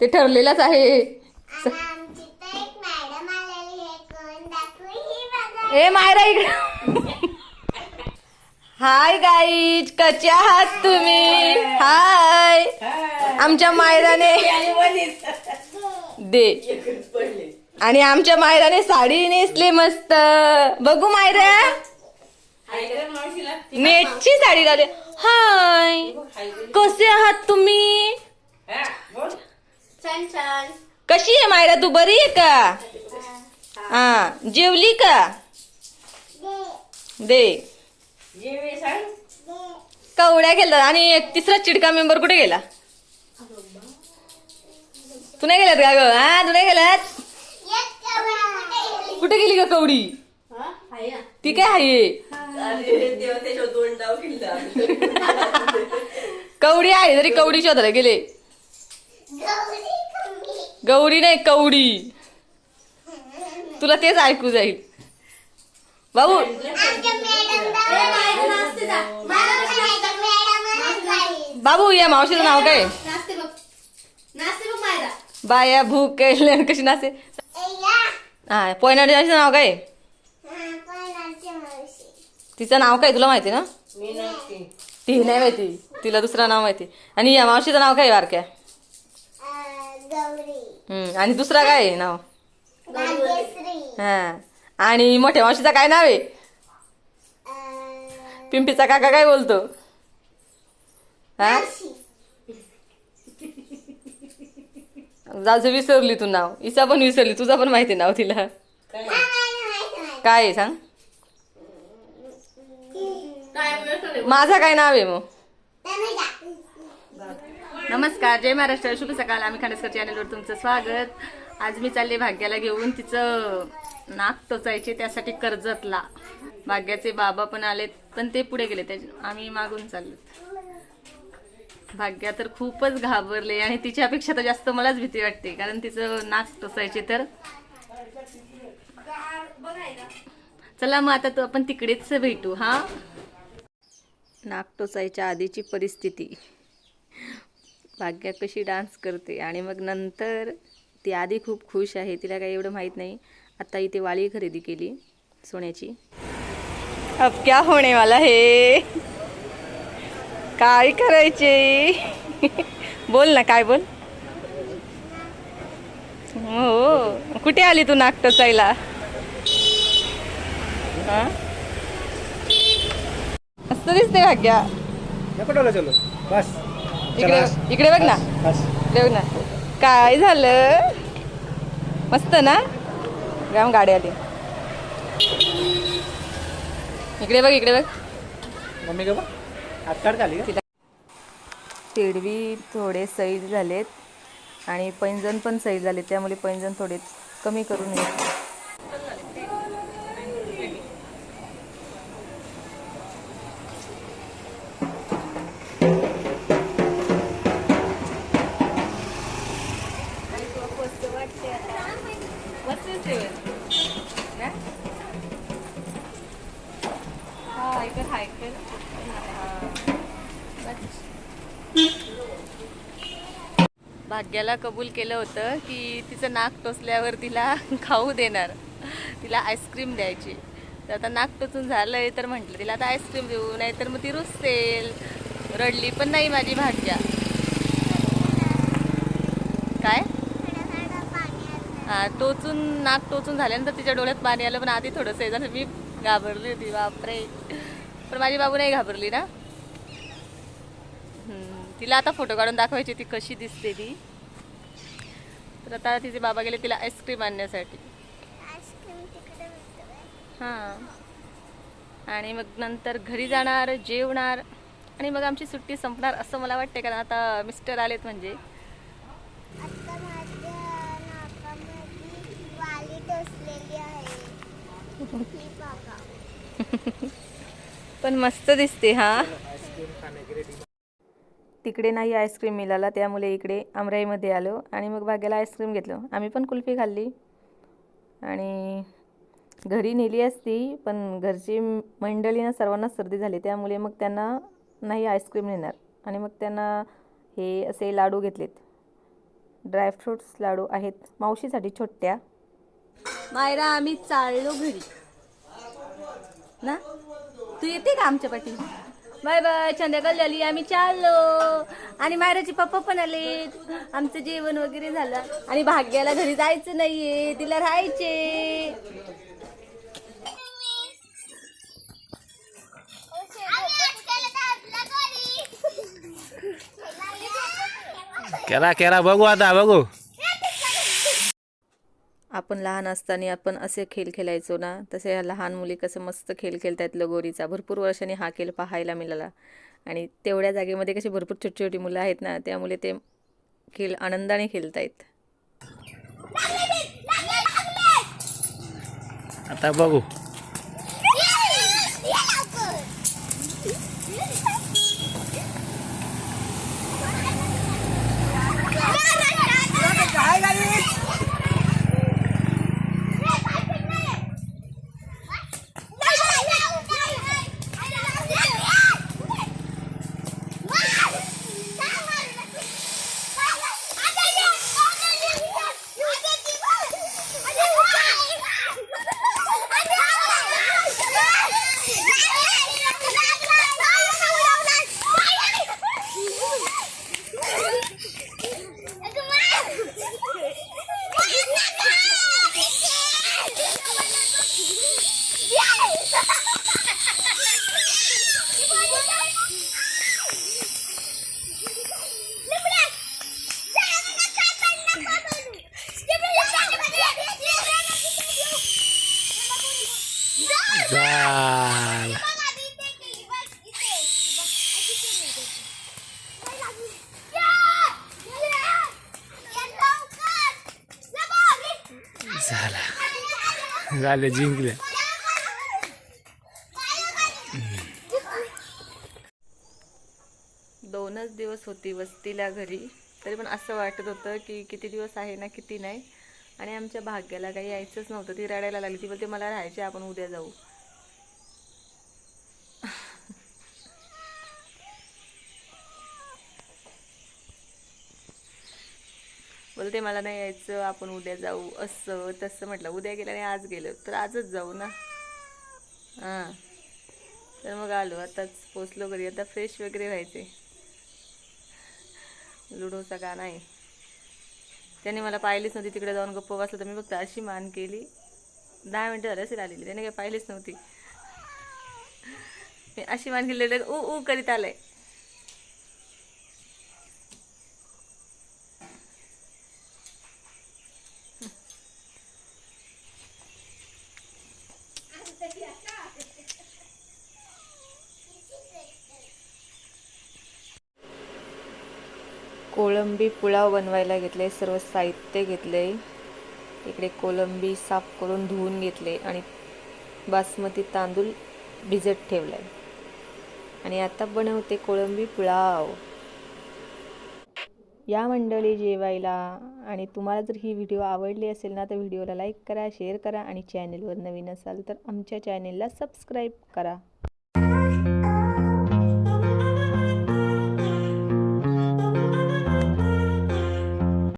ते ठरलेलंच आहे. ही ए मायरा इकडे. हाय गाईज कसे आहात तुम्ही? हाय. आमच्या मायराने दे. आणि आमच्या मायराने साडी नेसली मस्त. बघू मायरा नेटची साडी घाले हाय. कसे आहात तुम्ही? छान छान कशी आहे मायरा? तू बरी आहे का? हा. जेवली का? दे. कवड्या गेला आणि एक तिसरा चिडका मेंबर कुठे गेला? तू नाही गेलात का ग? हा तू नाही गेलात? कुठे गेली का कवडी? ती काय आहे? कवडी आहे तरी कवडी शोधायला गेले. गौरी नाही कवडी. तुला तेच ऐकू जाईल. भाऊ. बाबू या मावशीचं नाव काय? बाया भूक काय कशी नाचे हा पोयनाडीचं नाव काय? तिचं नाव काय? तुला माहिती ना? ती नाही माहिती. तिला दुसरं नाव माहिती आणि या मावशीचं नाव काय बारक्या गौरी. हम्म आणि दुसरा काय आहे नाव? भाग्यश्री. हा. आणि मोठ्या मावशीचं काय नाव आहे? अं, पिंपीचा काका काय बोलतो? हा. जाजू विसरली तू नाव. इसा पण विसरली. तुझा पण माहिती नाव तिला. हा, माहिती, माहिती, माहिती. काय आहे सांग? माझा काय नाव आहे मग. नमस्कार जय महाराष्ट्र. शुभ सकाळ. आम्ही खांडेसकर चॅनलवर तुमचं स्वागत. आज मी चालले भाग्याला घेऊन. तिचं नाक टोचायचे त्यासाठी कर्जतला. भाग्याचे बाबा पण आलेत पण ते पुढे गेले. त्याच्या आम्ही मागून चाललो. भाग्या तर खूपच घाबरले आणि तिच्यापेक्षा तर जास्त मलाच भीती वाटते. कारण तिचं नाक टोचायचे तर. चला मग आता तो आपण तिकडेच भेटू हा? नाक टोचायच्या आधीची परिस्थिती. भाग्या कशी डान्स करते आणि मग नंतर ती आधी खूप खुश आहे तिला काही एवढं माहीत नाही. आता इथे वाळी खरेदी केली सोन्याची. अब क्या होणे वाला हे? काय करायचे? बोल ना काय बोल? हो, हो. कुठे आली तू नाक टचायला? हा? मस्त दिसते भाग्या. बस. इकडे इकडे बघ ना. इकडे बघ ना. काय झालं? मस्त ना? राम गाडी आली. इकडे बघ इकडे बघ. मम्मी का का तेडवी थोडे सैल झालेत आणि पैंजण पण सैल झाले त्यामुळे पैंजण थोडे कमी करून घेतले भाग्याला कबूल केलं होतं की तिचं नाक टोचल्यावर तिला खाऊ देणार. तिला आईस्क्रीम द्यायची. तर आता नाक टोचून झालंय तर म्हटलं तिला आता आईस्क्रीम देऊ नाही तर मग ती रुसेल. रडली पण नाही माझी भाग्या. काय? हां टोचून नाक टोचून झाल्यानंतर तिच्या डोळ्यात पाणी आलं पण आधी थोडंसं मी घाबरली होती बापरे. पण माझी बाबू नाही घाबरली ना? तिला आता फोटो काढून दाखवायची ती कशी दिसते ती. तर आता तिचे बाबा गेले तिला आईस्क्रीम आणण्यासाठी. हां. आणि मग नंतर घरी जाणार जेवणार आणि मग आमची सुट्टी संपणार असं मला वाटते कारण आता मिस्टर आलेत म्हणजे. पण मस्त दिसते हा. तिकडे नाही आईस्क्रीम मिळाला त्यामुळे इकडे अमराईमध्ये आलो आणि मग भाग्याला आईस्क्रीम घेतलं. आम्ही पण कुल्फी खाल्ली. आणि घरी नेली असती पण घरची मंडळीनं सर्वांना सर्दी झाली त्यामुळे मग त्यांना नाही आईस्क्रीम नेणार आणि मग त्यांना हे असे लाडू घेतलेत. ड्रायफ्रुट्स लाडू आहेत मावशीसाठी छोट्या. मायरा आम्ही चाललो घरी. ना? तू येते का आमच्या पाठी बाय बाय संध्याकाळ झाली आम्ही चाललो. आणि मायराचे पप्पा पण आले. आमचं जेवण वगैरे झालं. आणि भाग्याला घरी जायचं नाहीये तिला राहायचे. केला केला बघू आता बघू. लहान असताना आपण असे खेळ खेळायचो ना तसे ह्या लहान मुली कसं मस्त खेळ खेळतायत लगोरीचा भरपूर वर्षांनी हा खेळ पाहायला मिळाला. आणि तेवढ्या जागेमध्ये कशी भरपूर छोटी छोटी मुलं आहेत ना त्यामुळे ते खेळ आनंदाने खेळतायत. आता बघू. झाले जिंकले. दोनच दिवस होती वस्तीला घरी. तरी पण असं वाटत होतं की किती दिवस आहे ना किती नाही. आणि आमच्या भाग्याला काही यायचंच नव्हतं. ती रडायला लागली. ती बोलते मला राहायचे आपण उद्या जाऊ. बोलते मला नाही यायचं आपण उद्या जाऊ. असं तसं म्हटलं. उद्या गेलं आणि आज गेलं. तर आजच जाऊ ना? हां. तर मग आलो. आताच पोचलो घरी. आता फ्रेश वगैरे व्हायचे. लुडोचा गाणं आहे. त्याने मला पाहिलीच नव्हती. तिकडे जाऊन गप्प बसलं तर मी फक्त अशी मान केली. दहा मिनटं झालं असेल आलेली. त्याने काही पाहिलीच नव्हती. मी अशी मान केली. उ ऊ ऊ करीत आहे कोळंबी पुलाव बनवायला घेतले सर्व साहित्य घेतले. इकडे कोळंबी साफ करून धुवून घेतले आणि बासमती तांदूळ भिजत ठेवलाय आणि आता बनवते कोळंबी पुलाव. या मंडळी जेवायला आणि तुम्हाला जर ही व्हिडिओ आवडली असेल ना तर व्हिडिओला लाईक करा शेअर करा आणि चॅनेलवर नवीन असाल तर आमच्या चॅनेलला सबस्क्राईब करा.